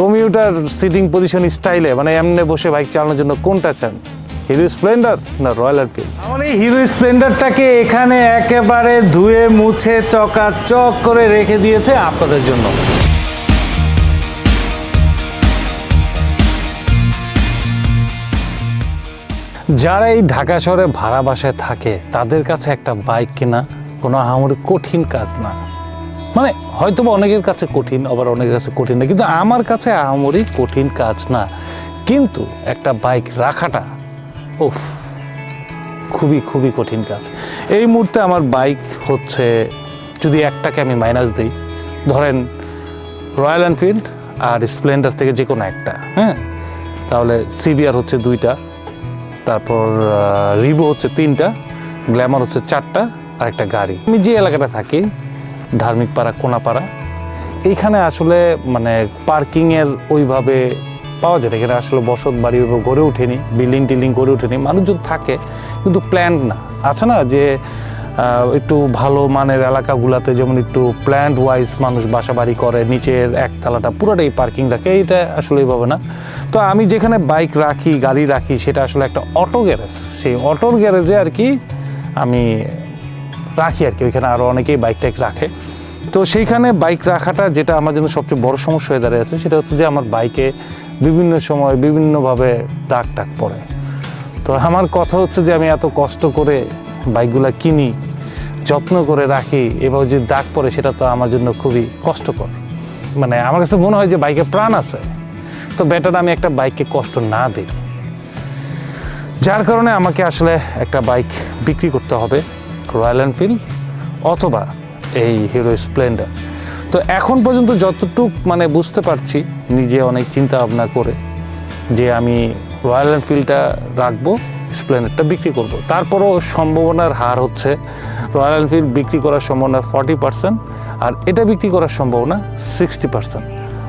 Commutator sitting position স্টাইলে মানে এমনি বসে বাইক চালানোর জন্য কোনটা চান? হিরো স্প্লেন্ডার না রয়্যাল এনফিল্ড আমার এই হিরো স্প্লেন্ডারটাকে এখানে একেবারে ধুয়ে মুছে চকা চক করে রেখে দিয়েছে আপনাদের জন্য। যারা এই ঢাকা শহরে ভাড়া বাসায় থাকে তাদের কাছে একটা বাইক কেনা কোনো আহামরি কঠিন কাজ না। মানে হয়তো বা অনেকের কাছে কঠিন, আবার অনেকের কাছে কঠিন না। কিন্তু আমার কাছে আহামরি কঠিন কাজ না। কিন্তু একটা বাইক রাখাটা ওফ খুবই খুবই কঠিন কাজ। এই মুহূর্তে আমার বাইক হচ্ছে, যদি একটাকে আমি মাইনাস দিই, ধরেন রয়্যাল এনফিল্ড আর স্প্লেন্ডার থেকে যে কোনো একটা হ্যাঁ? তাহলে সিবিআর হচ্ছে দুইটা, তারপর রিভো হচ্ছে তিনটা গ্ল্যামার হচ্ছে চারটা আর একটা গাড়ি। আমি যে এলাকাটা থাকি ধার্মিক পাড়া কোনাপাড়া এইখানে আসলে মানে পার্কিংয়ের ওইভাবে পাওয়া যায়। এখানে আসলে বসত বাড়ি গড়ে ওঠেনি, বিল্ডিং টিল্ডিং গড়ে ওঠেনি। মানুষজন থাকে, কিন্তু প্ল্যান না। আছে না যে একটু ভালো মানের এলাকাগুলোতে যেমন একটু প্ল্যান্ট ওয়াইজ মানুষ বাসা বাড়ি করে, নিচের একতলাটা পুরোটাই পার্কিং রাখে। এইটা আসলে এইভাবে না। তো আমি যেখানে বাইক রাখি, গাড়ি রাখি, সেটা আসলে একটা অটো গ্যারেজ সেই অটোর গ্যারেজে আর কি আমি রাখি আর কি, ওইখানে আরও অনেকেই বাইক টাইক রাখে। তো সেইখানে বাইক রাখাটা যেটা আমার জন্য সবচেয়ে বড় সমস্যা হয়ে দাঁড়িয়ে আছে, সেটা হচ্ছে যে আমার বাইকে বিভিন্ন সময় বিভিন্নভাবে দাগ টাগ পড়ে। তো আমার কথা হচ্ছে যে আমি এত কষ্ট করে বাইকগুলো কিনি, যত্ন করে রাখি এবার যদি দাগ পড়ে, সেটা তো আমার জন্য খুবই কষ্টকর। মানে আমার কাছে মনে হয় যে বাইকে প্রাণ আছে, তো বেটার আমি একটা বাইককে কষ্ট না দিই। যার কারণে আমাকে আসলে একটা বাইক বিক্রি করতে হবে। রয়্যাল এনফিল্ড অথবা এই হিরো স্প্লেন্ডার তো এখন পর্যন্ত যতটুক মানে বুঝতে পারছি, নিজে অনেক চিন্তা ভাবনা করে যে আমি রয়্যাল এনফিল্ডটা রাখব স্প্লেন্ডারটা বিক্রি করব। তারপরও সম্ভাবনার হার হচ্ছে রয়্যাল এনফিল্ড বিক্রি করার সম্ভাবনা ফর্টি পার্সেন্ট আর এটা বিক্রি করার সম্ভাবনা সিক্সটি পার্সেন্ট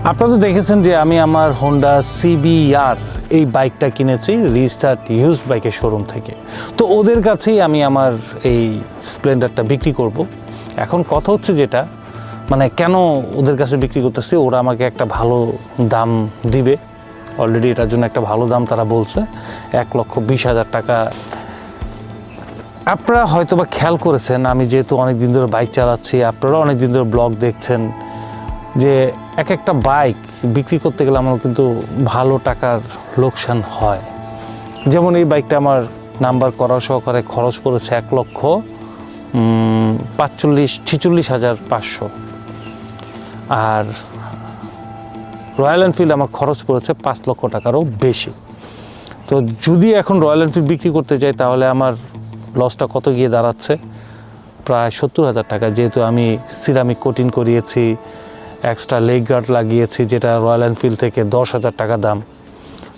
আপনারা তো দেখেছেন যে আমি আমার হোন্ডা সিবিআর এই বাইকটা কিনেছি রিস্টার্ট ইউজড বাইকের শোরুম থেকে। তো ওদের কাছেই আমি আমার এই স্প্লেন্ডারটা বিক্রি করব। এখন কথা হচ্ছে যেটা মানে কেন ওদের কাছে বিক্রি করতেছি, ওরা আমাকে একটা ভালো দাম দিবে। অলরেডি এটার জন্য একটা ভালো দাম তারা বলছে, এক লক্ষ বিশ হাজার টাকা। আপনারা হয়তো বা খেয়াল করেছেন, আমি যেহেতু অনেক দিন ধরে বাইক চালাচ্ছি, আপনারা অনেক দিন ধরে ব্লগ দেখছেন, যে এক একটা বাইক বিক্রি করতে গেলে আমার কিন্তু ভালো টাকার লোকসান হয়। যেমন এই বাইকটা আমার নাম্বার করা সহকারে খরচ করেছে এক লক্ষ পাঁচচল্লিশ, ছিচল্লিশ হাজার পাঁচশো। আর রয়্যাল এনফিল্ড আমার খরচ পড়েছে পাঁচ লক্ষ টাকারও বেশি। তো যদি এখন রয়্যাল এনফিল্ড বিক্রি করতে যাই, তাহলে আমার লসটা কত গিয়ে দাঁড়াচ্ছে? প্রায় সত্তর হাজার টাকা। যেহেতু আমি সিরামিক কোটিং করিয়েছি এক্সট্রা লেগ গার্ড লাগিয়েছি, যেটা রয়্যাল এনফিল্ড থেকে দশ হাজার টাকা দাম।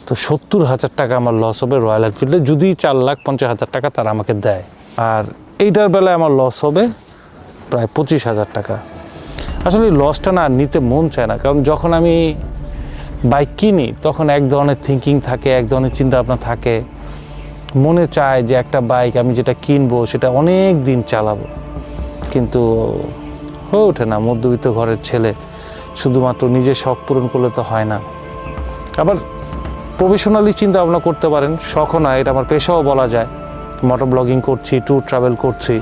তো সত্তর হাজার টাকা আমার লস হবে রয়্যাল এনফিল্ডে যদি চার লাখ পঞ্চাশ হাজার টাকা তারা আমাকে দেয়। আর এইটার বেলায় আমার লস হবে প্রায় পঁচিশ হাজার টাকা। আসলে লসটা না নিতে মন চায় না, কারণ যখন আমি বাইক কিনি, তখন এক ধরনের থিঙ্কিং থাকে, এক ধরনের চিন্তা ভাবনা থাকে। মনে চায় যে একটা বাইক আমি যেটা কিনবো, সেটা অনেক দিন চালাবো। কিন্তু হয়ে ওঠে না, মধ্যবিত্ত ঘরের ছেলে শুধুমাত্র নিজের শখ পূরণ করলে তো হয় না। আবার প্রফেশনালি চিন্তা ভাবনা করতে পারেন, শখও না এটা আমার পেশাও বলা যায়। মোটর ব্লগিং করছি, ট্যুর ট্রাভেল করছি।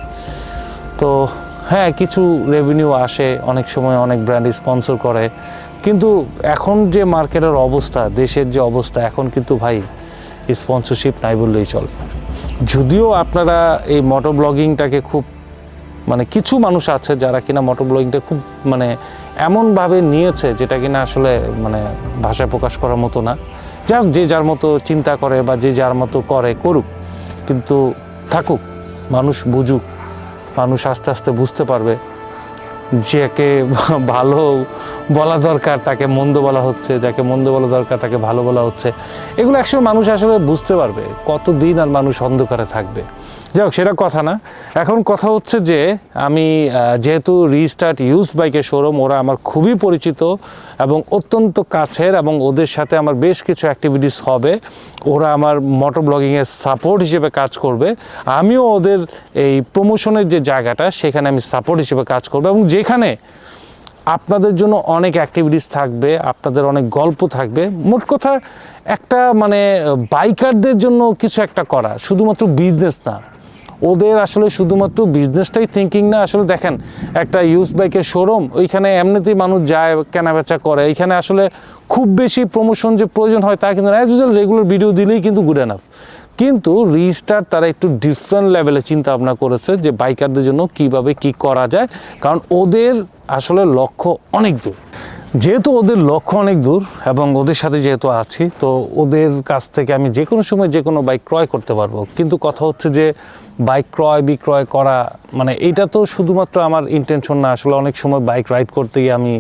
তো হ্যাঁ কিছু রেভিনিউ আসে, অনেক সময় অনেক ব্র্যান্ড স্পন্সর করে। কিন্তু এখন যে মার্কেটের অবস্থা, দেশের যে অবস্থা, এখন কিন্তু ভাই স্পন্সরশিপ নাই বললেই চলে। যদিও আপনারা এই মোটর ব্লগিংটাকে খুব মানে কিছু মানুষ আছে যারা কিনা মোটর ব্লগিংটা খুব মানে এমনভাবে নিয়েছে যেটা কিনা আসলে মানে ভাষায় প্রকাশ করার মতো না। যাই যে যার মতো চিন্তা করে বা যে যার মতো করে, করুক। কিন্তু থাকুক, মানুষ বুঝুক, মানুষ আস্তে আস্তে বুঝতে পারবে যাকে ভালো বলা দরকার, তাকে মন্দ বলা হচ্ছে, যাকে মন্দ বলা দরকার, তাকে ভালো বলা হচ্ছে। এগুলো একসময় মানুষ আসলে বুঝতে পারবে, কতদিন আর মানুষ অন্ধকারে থাকবে। যাই হোক, সেটা কথা না। এখন কথা হচ্ছে যে, আমি যেহেতু রিস্টার্ট ইউজড বাইকের শোরুম, ওরা আমার খুবই পরিচিত এবং অত্যন্ত কাছের এবং ওদের সাথে আমার বেশ কিছু অ্যাক্টিভিটিস হবে। ওরা আমার মোটর ব্লগিংয়ের সাপোর্ট হিসেবে কাজ করবে। আমিও ওদের এই প্রমোশনের যে জায়গাটা, সেখানে আমি সাপোর্ট হিসেবে কাজ করব এবং যেখানে আপনাদের জন্য অনেক অ্যাক্টিভিটিস থাকবে, আপনাদের অনেক গল্প থাকবে। মোট কথা একটা মানে বাইকারদের জন্য কিছু একটা করা, শুধুমাত্র বিজনেস না। ওদের আসলে শুধুমাত্র বিজনেসটাই থিঙ্কিং না। আসলে দেখেন, একটা ইউজ বাইকের শোরুম ওইখানে এমনিতেই মানুষ যায় কেনা বেচা করে। এইখানে আসলে খুব বেশি প্রমোশন যে প্রয়োজন হয় তা কিন্তু অ্যাজ ইউজুয়াল রেগুলার ভিডিও দিলেই কিন্তু গুড এনাফ কিন্তু রিস্টার তারা একটু ডিফারেন্ট লেভেলে চিন্তা ভাবনা করেছে যে বাইকারদের জন্য কীভাবে কি করা যায়। কারণ ওদের আসলে লক্ষ্য অনেক দূর। যেহেতু ওদের লক্ষ্য অনেক দূর এবং ওদের সাথে যেহেতু আছি, তো ওদের কাছ থেকে আমি যে কোনো সময় যে কোনো বাইক ক্রয় করতে পারব। কিন্তু কথা হচ্ছে যে বাইক ক্রয়, বিক্রয় করা মানে এটা তো শুধুমাত্র আমার ইন্টেনশন না, আসলে অনেক সময় বাইক রাইড করতে গিয়ে আমি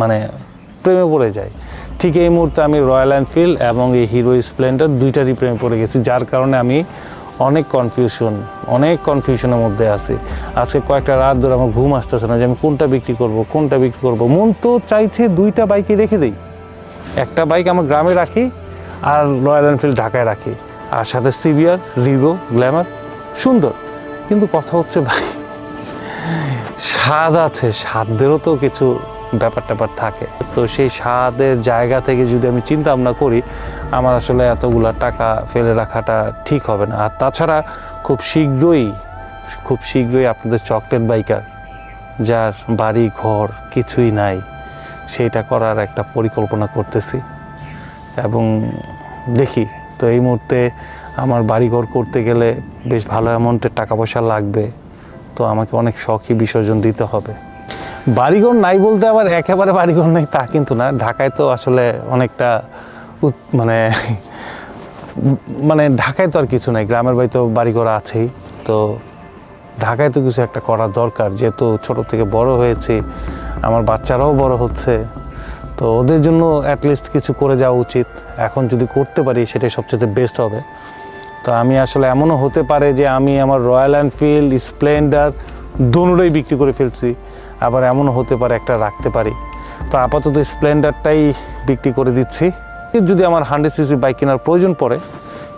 মানে প্রেমে পড়ে যাই। ঠিক এই মুহূর্তে আমি রয়্যাল এনফিল্ড এবং এই হিরো স্প্লেন্ডার দুইটারই প্রেমে পড়ে গেছি, যার কারণে আমি অনেক কনফিউশন অনেক কনফিউশনের মধ্যে আছি। আজকে কয়েকটা রাত ধরে আমার ঘুম আসতেছে না যে আমি কোনটা বিক্রি করব, কোনটা বিক্রি করব। মন তো চাইছে দুইটা বাইকে রেখে দিই। একটা বাইক আমার গ্রামে রাখি আর রয়্যাল এনফিল্ড ঢাকায় রাখি। আর সাথে সিভিয়ার রিভো গ্ল্যামার সুন্দর। কিন্তু কথা হচ্ছে ভাই, স্বাদ আছে স্বাদদেরও তো কিছু ব্যাপার ট্যাপার থাকে। তো সেই স্বাদের জায়গা থেকে যদি আমি চিন্তা ভাবনা করি, আমার আসলে এতগুলা টাকা ফেলে রাখাটা ঠিক হবে না। আর তাছাড়া খুব শীঘ্রই খুব শীঘ্রই আপনাদের চকলেট বাইকার, যার বাড়ি, ঘর কিছুই নাই, সেইটা করার একটা পরিকল্পনা করতেছি। এবং দেখি, তো এই মুহূর্তে আমার বাড়িঘর করতে গেলে বেশ ভালো অ্যামাউন্টের টাকা পয়সা লাগবে, তো আমাকে অনেক শখই বিসর্জন দিতে হবে। বাড়িঘর নাই বলতে আবার একেবারে বাড়িঘর নেই, তা কিন্তু না। ঢাকায় তো আসলে অনেকটা মানে মানে ঢাকায় তো আর কিছু নাই, গ্রামের বাড়ি তো বাড়িঘর আছেই। তো ঢাকায় তো কিছু একটা করা দরকার। যেহেতু ছোট থেকে বড় হয়েছি, আমার বাচ্চারাও বড় হচ্ছে, তো ওদের জন্য অ্যাটলিস্ট কিছু করে যাওয়া উচিত। এখন যদি করতে পারি, সেটাই সবচেয়ে বেস্ট হবে। তো আমি আসলে এমনও হতে পারে যে আমি আমার রয়্যাল এনফিল্ড স্প্লেন্ডার দোনোটাই বিক্রি করে ফেলছি। আবার এমনও হতে পারে একটা রাখতে পারি। তো আপাতত স্প্লেন্ডারটাই বিক্রি করে দিচ্ছি। যদি আমার হান্ড্রেড সিসি বাইক কেনার প্রয়োজন পড়ে,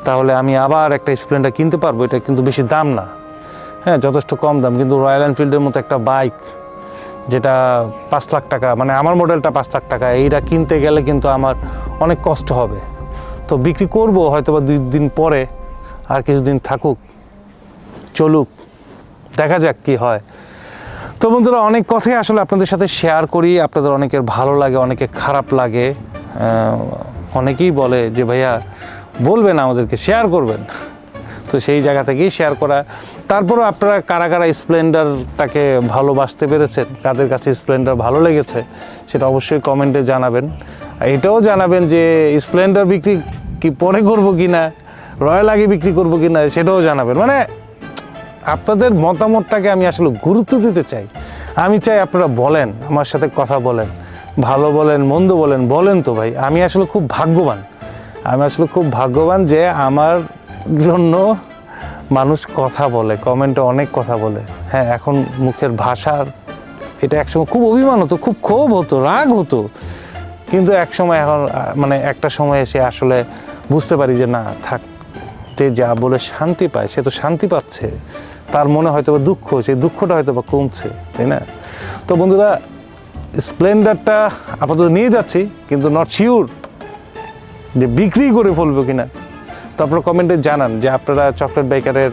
তাহলে আমি আবার একটা স্প্লেন্ডার কিনতে পারব। এটা কিন্তু বেশি দাম না। হ্যাঁ যথেষ্ট কম দাম। কিন্তু রয়্যাল এনফিল্ডের মতো একটা বাইক যেটা পাঁচ লাখ টাকা মানে আমার মডেলটা পাঁচ লাখ টাকা, এইটা কিনতে গেলে কিন্তু আমার অনেক কষ্ট হবে। তো বিক্রি করব হয়তো বা দুই দিন পরে, আর কিছুদিন থাকুক, চলুক, দেখা যাক কি হয়। তো বন্ধুরা, অনেক কথাই আসলে আপনাদের সাথে শেয়ার করি। আপনাদের অনেকের ভালো লাগে অনেকে খারাপ লাগে। অনেকেই বলে যে, ভাইয়া, বলবেন আমাদেরকে শেয়ার করবেন। তো সেই জায়গা থেকেই শেয়ার করা। তারপরও আপনারা কারা কারা স্প্লেন্ডারটাকে ভালোবাসতে পেরেছেন, কাদের কাছে স্প্লেন্ডার ভালো লেগেছে, সেটা অবশ্যই কমেন্টে জানাবেন। এটাও জানাবেন যে স্প্লেন্ডার বিক্রি কি পরে করব কি না রয়্যাল আগে বিক্রি করব কি না সেটাও জানাবেন। মানে আপনাদের মতামতটাকে আমি আসলে গুরুত্ব দিতে চাই। আমি চাই আপনারা বলেন, আমার সাথে কথা বলেন, ভালো বলেন, মন্দ বলেন বলেন তো ভাই, আমি আসলে খুব ভাগ্যবান। আমি আসলে খুব ভাগ্যবান যে আমার জন্য মানুষ কথা বলে, কমেন্টে অনেক কথা বলে। হ্যাঁ এখন মুখের ভাষার এটা একসময় খুব অভিমান হতো, খুব ক্ষোভ হতো, রাগ হতো। কিন্তু এক সময় এখন মানে একটা সময় এসে আসলে বুঝতে পারি যে না থাক যে যা বলে শান্তি পায়, সে তো শান্তি পাচ্ছে। তার মনে হয়তো বা দুঃখ, সেই দুঃখটা হয়তো বা কমছে, তাই না? তো বন্ধুরা, স্প্লেন্ডারটা আপাতত নিয়ে যাচ্ছি, কিন্তু নট শিওর যে বিক্রি করে ফেলব কিনা। তো আপনারা কমেন্টে জানান যে আপনারা চকলেট বাইকারের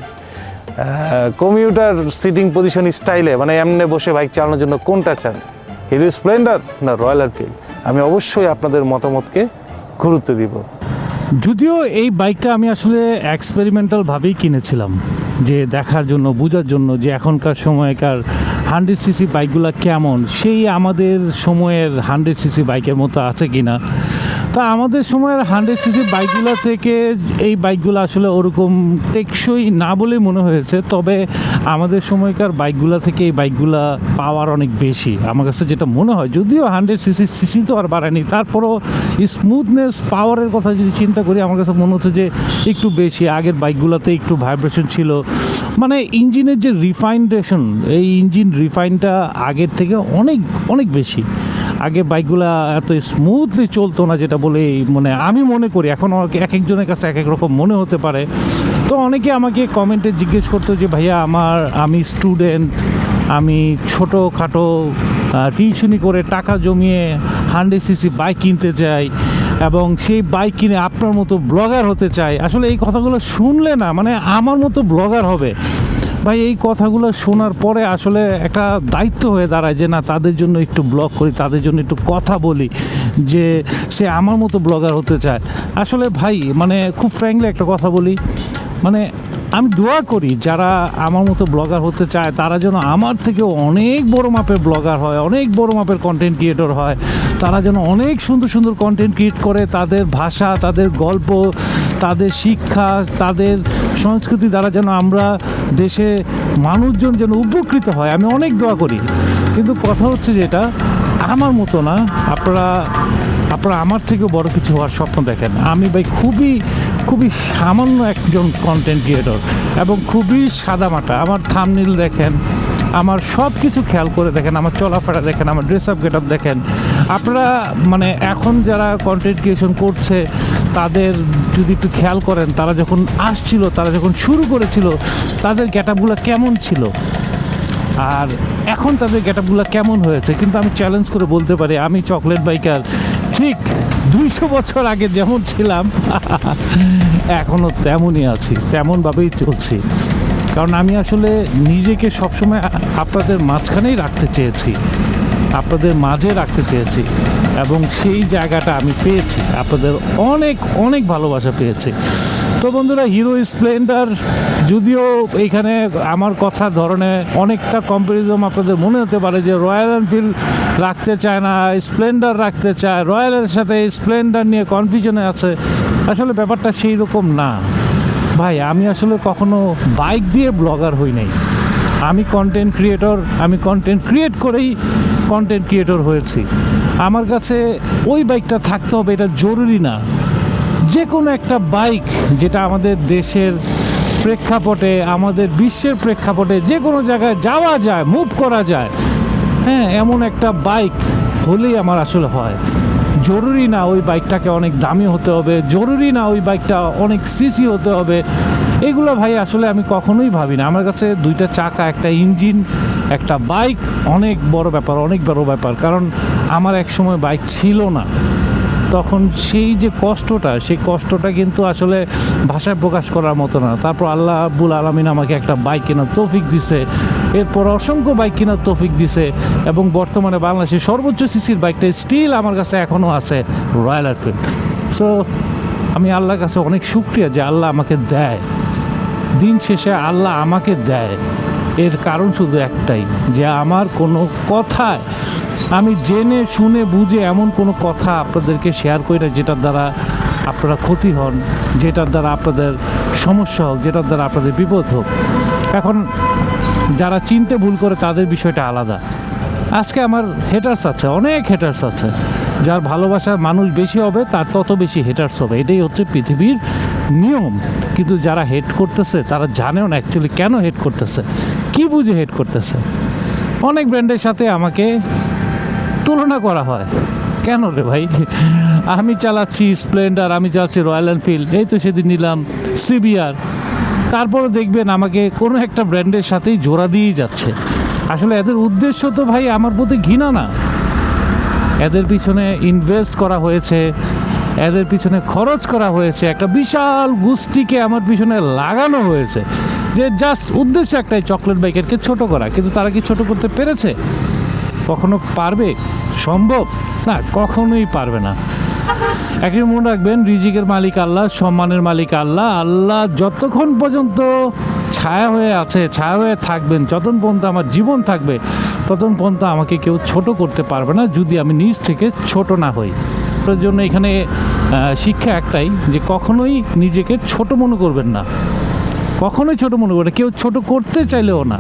কমিউটার সিটিং পজিশন স্টাইলে মানে এমনি বসে বাইক চালানোর জন্য কোনটা চান? হিরো স্প্লেন্ডার না রয়্যাল এনফিল্ড আমি অবশ্যই আপনাদের মতামতকে গুরুত্ব দিব। যদিও এই বাইকটা আমি আসলে এক্সপেরিমেন্টালভাবেই কিনেছিলাম, যে দেখার জন্য, বোঝার জন্য যে এখনকার সময়কার হান্ড্রেড সিসি বাইকগুলো কেমন, সেই আমাদের সময়ের হান্ড্রেড সিসি বাইকের মতো আছে কি না তা আমাদের সময়ের হান্ড্রেড সিসি বাইকগুলো থেকে এই বাইকগুলো আসলে ওরকম টেকসই না বলে মনে হয়েছে। তবে আমাদের সময়কার বাইকগুলো থেকে এই বাইকগুলো পাওয়ার অনেক বেশি। আমার কাছে যেটা মনে হয়, যদিও হান্ড্রেড সিসি সিসি তো আর বাড়ায়নি তারপরও স্মুথনেস পাওয়ারের কথা যদি চিন্তা করি, আমার কাছে মনে হচ্ছে যে একটু বেশি। আগের বাইকগুলোতে একটু ভাইব্রেশন ছিল। মানে ইঞ্জিনের যে রিফাইন্ডেশন এই ইঞ্জিন রিফাইনটা আগের থেকে অনেক অনেক বেশি। আগে বাইকগুলো এত স্মুথলি চলতো না যেটা বলে মানে আমি মনে করি, এখন এক একজনের কাছে এক এক রকম মনে হতে পারে। তো অনেকে আমাকে কমেন্টে জিজ্ঞেস করতো যে, ভাইয়া, আমার, আমি স্টুডেন্ট আমি ছোটোখাটো টিউশনি করে টাকা জমিয়ে হান্ড্রেড সিসি বাইক কিনতে চাই এবং সেই বাইক কিনে আপনার মতো ব্লগার হতে চাই। আসলে এই কথাগুলো শুনলে না মানে আমার মতো ব্লগার হবে। ভাই, এই কথাগুলো শোনার পরে আসলে একটা দায়িত্ব হয়ে দাঁড়ায় যে, না, তাদের জন্য একটু ব্লগ করি, তাদের জন্য একটু কথা বলি, যে সে আমার মতো ব্লগার হতে চায়। আসলে ভাই মানে খুব ফ্র্যাঙ্কলি একটা কথা বলি মানে আমি দোয়া করি যারা আমার মতো ব্লগার হতে চায়, তারা যেন আমার থেকে অনেক বড় মাপের ব্লগার হয়, অনেক বড় মাপের কন্টেন্ট ক্রিয়েটর হয়। তারা যেন অনেক সুন্দর সুন্দর কন্টেন্ট ক্রিয়েট করে, তাদের ভাষা, তাদের গল্প, তাদের শিক্ষা, তাদের সংস্কৃতি দ্বারা যেন আমরা দেশে মানুষজন যেন উপকৃত হয়। আমি অনেক দোয়া করি। কিন্তু কথা হচ্ছে যেটা আমার মতো না। আপনারা আপনারা আমার থেকেও বড় কিছু হওয়ার স্বপ্ন দেখেন। আমি ভাই খুবই খুবই সামান্য একজন কন্টেন্ট ক্রিয়েটর এবং খুবই সাদামাটা। আমার থামনিল দেখেন, আমার সব কিছু খেয়াল করে দেখেন, আমার চলাফেরা দেখেন, আমার ড্রেস আপ গেট আপ দেখেন। আপনারা মানে এখন যারা কন্টেন্ট ক্রিয়েশন করছে, তাদের যদি একটু খেয়াল করেন, তারা যখন আসছিল, তারা যখন শুরু করেছিল, তাদের গেট আপগুলো কেমন ছিল? আর এখন তাদের গেট আপগুলো কেমন হয়েছে? কিন্তু আমি চ্যালেঞ্জ করে বলতে পারি, আমি চকলেট বাইকার ঠিক দুইশো বছর আগে যেমন ছিলাম এখনও তেমনই আছি, তেমনভাবেই চলছি। কারণ আমি আসলে নিজেকে সবসময় আপনাদের মাঝখানেই রাখতে চেয়েছি, আপনাদের মাঝে রাখতে চেয়েছি, এবং সেই জায়গাটা আমি পেয়েছি, আপনাদের অনেক অনেক ভালোবাসা পেয়েছি। তো বন্ধুরা হিরো স্প্লেন্ডার যদিও এইখানে আমার কথা ধরনে অনেকটা কম্পারিজম আপনাদের মনে হতে পারে যে রয়্যাল এনফিল্ড রাখতে চায় না স্প্লেন্ডার রাখতে চায় রয়্যালের সাথে স্প্লেন্ডার নিয়ে কনফিউশনে আছে। আসলে ব্যাপারটা সেই রকম না। ভাই, আমি আসলে কখনো বাইক দিয়ে ব্লগার হই নাই। আমি কন্টেন্ট ক্রিয়েটর আমি কন্টেন্ট ক্রিয়েট করেই কন্টেন্ট ক্রিয়েটর হয়েছি। আমার কাছে ওই বাইকটা থাকতে হবে, এটা জরুরি না। যে কোনো একটা বাইক যেটা আমাদের দেশের প্রেক্ষাপটে, আমাদের বিশ্বের প্রেক্ষাপটে যে কোনো জায়গায় যাওয়া যায় মুভ করা যায় হ্যাঁ এমন একটা বাইক হলেই আমার আসলে হয়। জরুরি না ওই বাইকটাকে অনেক দামি হতে হবে, জরুরি না ওই বাইকটা অনেক সিসি হতে হবে। এগুলো ভাই আসলে আমি কখনোই ভাবি না। আমার কাছে দুইটা চাকা, একটা ইঞ্জিন, একটা বাইক অনেক বড় ব্যাপার, অনেক বড় ব্যাপার। কারণ আমার এক সময় বাইক ছিল না। তখন সেই যে কষ্টটা, সেই কষ্টটা কিন্তু আসলে ভাষায় প্রকাশ করার মতো না। তারপর আল্লাহ আব্বুল আলমিন আমাকে একটা বাইক কেনার তৌফিক দিছে। এরপর অসংখ্য বাইক কেনার তৌফিক দিছে এবং বর্তমানে বাংলাদেশের সর্বোচ্চ সিসির বাইকটা স্টিল আমার কাছে এখনও আছে রয়্যাল এনফিল্ড সো আমি আল্লাহর কাছে অনেক শুক্রিয়া যে আল্লাহ আমাকে দেয়। দিন শেষে আল্লাহ আমাকে দেয়। এর কারণ শুধু একটাই, যে আমার কোনো কথায় আমি জেনে, শুনে, বুঝে এমন কোনো কথা আপনাদেরকে শেয়ার করি না যেটার দ্বারা আপনারা ক্ষতি হন, যেটার দ্বারা আপনাদের সমস্যা হোক, যেটার দ্বারা আপনাদের বিপদ হোক। এখন যারা চিনতে ভুল করে তাদের বিষয়টা আলাদা। আজকে আমার হেটার্স আছে, অনেক হেটার্স আছে। যার ভালোবাসার মানুষ বেশি হবে, তার তত বেশি হেটার্স হবে। এটাই হচ্ছে পৃথিবীর নিয়ম। কিন্তু যারা হেড করতেছে, তারা জানেও না অ্যাকচুয়ালি কেন হেড করতেছে। কি বুঝে হেড করতেছে? অনেক ব্র্যান্ডের সাথে আমাকে তুলনা করা হয়। কেন রে ভাই? আমি চালাচ্ছি স্প্লেন্ডার আমি চালাচ্ছি রয়্যাল এনফিল্ড এই তো সেদিন নিলাম সিবিআর তারপরে দেখবেন আমাকে কোনো একটা ব্র্যান্ডের সাথেই জোড়া দিয়েই যাচ্ছে। আসলে এদের উদ্দেশ্য তো ভাই আমার প্রতি ঘৃণা না। এদের পিছনে ইনভেস্ট করা হয়েছে, এদের পিছনে খরচ করা হয়েছে, একটা বিশাল গোষ্ঠীকে আমার পিছনে লাগানো হয়েছে। যে জাস্ট উদ্দেশ্য একটাই চকলেট বাইকেরকে ছোট করা। কিন্তু তারা কি ছোট করতে পেরেছে? কখনো পারবে? সম্ভব? না, কখনোই পারবে না। একই মনে রাখবেন, রিজিকের মালিক আল্লাহ, সম্মানের মালিক আল্লাহ। আল্লাহ যতক্ষণ পর্যন্ত ছায়া হয়ে আছে, ছায়া হয়ে থাকবেন, যতক্ষণ পর্যন্ত আমার জীবন থাকবে, ততক্ষণ পর্যন্ত আমাকে কেউ ছোট করতে পারবে না, যদি আমি নিজ থেকে ছোট না হই। তার জন্য এখানে শিক্ষা একটাই, যে কখনোই নিজেকে ছোট মনে করবেন না। কখনোই ছোট মনে করবেন কেউ ছোট করতে চাইলেও না।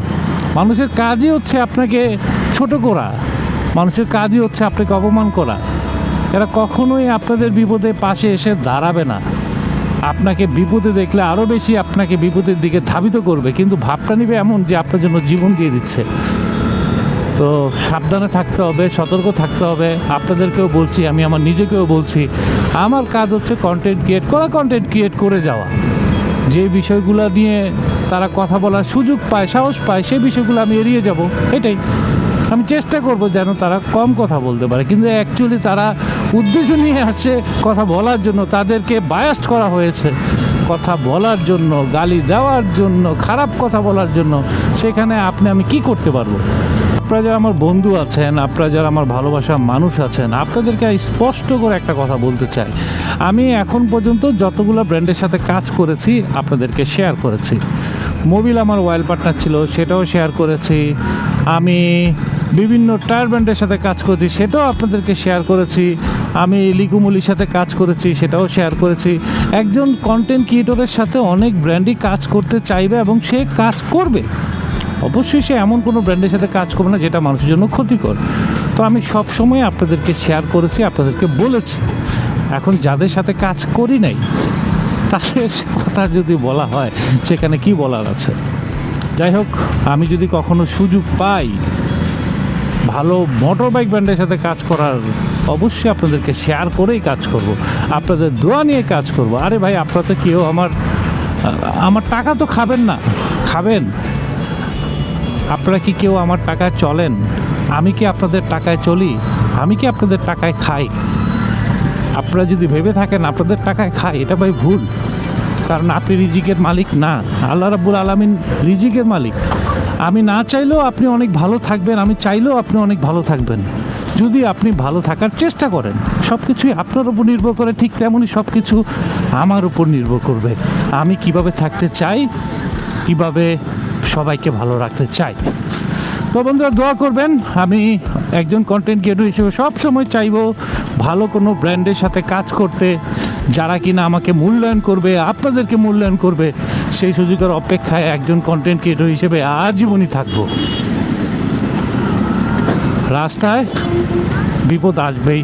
মানুষের কাজই হচ্ছে আপনাকে ছোট করা। মানুষের কাজই হচ্ছে আপনাকে অপমান করা। এরা কখনোই আপনাদের বিপদে পাশে এসে দাঁড়াবে না। আপনাকে বিপদে দেখলে আরও বেশি আপনাকে বিপদের দিকে ধাবিত করবে। কিন্তু ভাবটা নিবে এমন যে আপনার জন্য জীবন দিয়ে দিচ্ছে। তো সাবধানে থাকতে হবে, সতর্ক থাকতে হবে। আপনাদেরকেও বলছি, আমি আমার নিজেকেও বলছি, আমার কাজ হচ্ছে কন্টেন্ট ক্রিয়েট করা কন্টেন্ট ক্রিয়েট করে যাওয়া। যে বিষয়গুলো নিয়ে তারা কথা বলার সুযোগ পায়, সাহস পায় সেই বিষয়গুলো আমি এড়িয়ে যাব। এটাই। আমি চেষ্টা করব যেন তারা কম কথা বলতে পারে। কিন্তু অ্যাকচুয়ালি তারা উদ্দেশ্য নিয়ে আসছে কথা বলার জন্য। তাদেরকে বায়াস্ট করা হয়েছে। কথা বলার জন্য, গালি দেওয়ার জন্য, খারাপ কথা বলার জন্য। সেখানে আপনি, আমি কি করতে পারব? আপনারা যারা আমার বন্ধু আছেন, আপনারা যারা আমার ভালোবাসা মানুষ আছেন, আপনাদেরকে স্পষ্ট করে একটা কথা বলতে চাই। আমি এখন পর্যন্ত যতগুলো ব্র্যান্ডের সাথে কাজ করেছি, আপনাদেরকে শেয়ার করেছি। মোবিল আমার ওয়াইল পার্টনার ছিল, সেটাও শেয়ার করেছি। আমি বিভিন্ন টায়ার ব্র্যান্ডের সাথে কাজ করেছি, সেটাও আপনাদেরকে শেয়ার করেছি। আমি লিকুমুলির সাথে কাজ করেছি, সেটাও শেয়ার করেছি। একজন কন্টেন্ট ক্রিয়েটরের সাথে অনেক ব্র্যান্ডই কাজ করতে চাইবে এবং সে কাজ করবে। অবশ্যই সে এমন কোনো ব্র্যান্ডের সাথে কাজ করবে না যেটা মানুষের জন্য ক্ষতিকর। তো আমি সব সময় আপনাদেরকে শেয়ার করেছি, আপনাদেরকে বলেছি। এখন যাদের সাথে কাজ করি নাই, তাদের কথা যদি বলা হয়, সেখানে কি বলার আছে? যাই হোক, আমি যদি কখনো সুযোগ পাই, ভালো মোটর বাইক ব্র্যান্ডের সাথে কাজ করার, অবশ্যই আপনাদেরকে শেয়ার করেই কাজ করব। আপনাদের দোয়া নিয়ে কাজ করব। আরে ভাই, আপনারা তো কেউ আমার আমার টাকা তো খাবেন না। খাবেন। আপনারা কি কেউ আমার টাকায় চলেন? আমি কি আপনাদের টাকায় চলি? আমি কি আপনাদের টাকায় খাই? আপনারা যদি ভেবে থাকেন আপনাদের টাকায় খাই, এটা ভাই ভুল। কারণ আপনি রিজিকের মালিক না। আল্লাহ রাব্বুল আলমিন রিজিকের মালিক। আমি না চাইলেও আপনি অনেক ভালো থাকবেন, আমি চাইলেও আপনি অনেক ভালো থাকবেন। যদি আপনি ভালো থাকার চেষ্টা করেন সব কিছুই আপনার উপর নির্ভর করে, ঠিক তেমনই সব কিছু আমার উপর নির্ভর করবে। আমি কীভাবে থাকতে চাই? কীভাবে সবাইকে ভালো রাখতে চাই। তো বন্ধুরা, দোয়া করবেন, আমি একজন কন্টেন্ট ক্রিয়েটর হিসেবে সবসময় চাইব ভালো কোনো ব্র্যান্ডের সাথে কাজ করতে, যারা কিনা আমাকে মূল্যায়ন করবে, আপনাদেরকে মূল্যায়ন করবে, সেই সুযোগের অপেক্ষায় একজন কন্টেন্ট ক্রিয়েটর হিসেবে আজীবনই থাকব। রাস্তায় বিপদ আসবেই,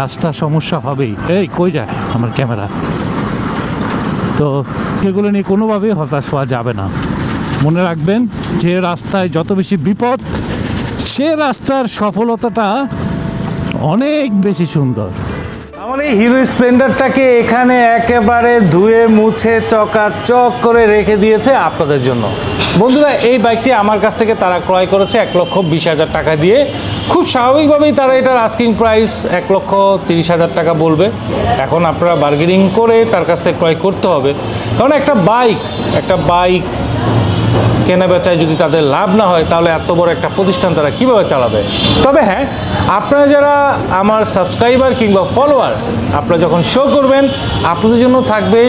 রাস্তা সমস্যা হবেই। এই, কই যায় আমার ক্যামেরা? তো সেগুলো নিয়ে কোনোভাবেই হতাশ হওয়া যাবে না। মনে রাখবেন যে রাস্তায় যত বেশি বিপদ, সে রাস্তার সফলতাটা অনেক বেশি সুন্দর। আমার এই হিরো স্প্লেন্ডারটাকে এখানে একেবারে ধুয়ে, মুছে, চকাচক করে রেখে দিয়েছে আপনাদের জন্য। বন্ধুরা, এই বাইকটি আমার কাছ থেকে তারা ক্রয় করেছে এক লক্ষ বিশ হাজার টাকা দিয়ে। খুব স্বাভাবিকভাবেই তারা এটার আস্কিং প্রাইস এক লক্ষ তিরিশ হাজার টাকা বলবে। এখন আপনারা বার্গেনিং করে তার কাছ থেকে ক্রয় করতে হবে। কারণ একটা বাইক একটা বাইক কেনা বেচায় যদি তাদের লাভ না হয়, তাহলে এত বড় একটা প্রতিষ্ঠান তারা কীভাবে চালাবে? তবে হ্যাঁ আপনারা যারা আমার সাবস্ক্রাইবার কিংবা ফলোয়ার আপনারা যখন শো করবেন, আপনাদের জন্য থাকবে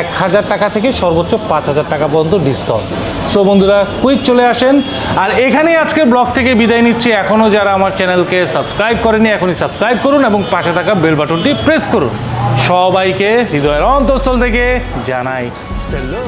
এক হাজার টাকা থেকে সর্বোচ্চ পাঁচ হাজার টাকা পর্যন্ত ডিসকাউন্ট সো বন্ধুরা কুইক চলে আসেন। আর এখানেই আজকে ব্লগ থেকে বিদায় নিচ্ছি। এখনও যারা আমার চ্যানেলকে সাবস্ক্রাইব করেনি এখনই সাবস্ক্রাইব করুন এবং পাশে থাকা বেল বাটনটি প্রেস করুন। সবাইকে হৃদয়ের অন্তঃস্থল থেকে জানাই সেলো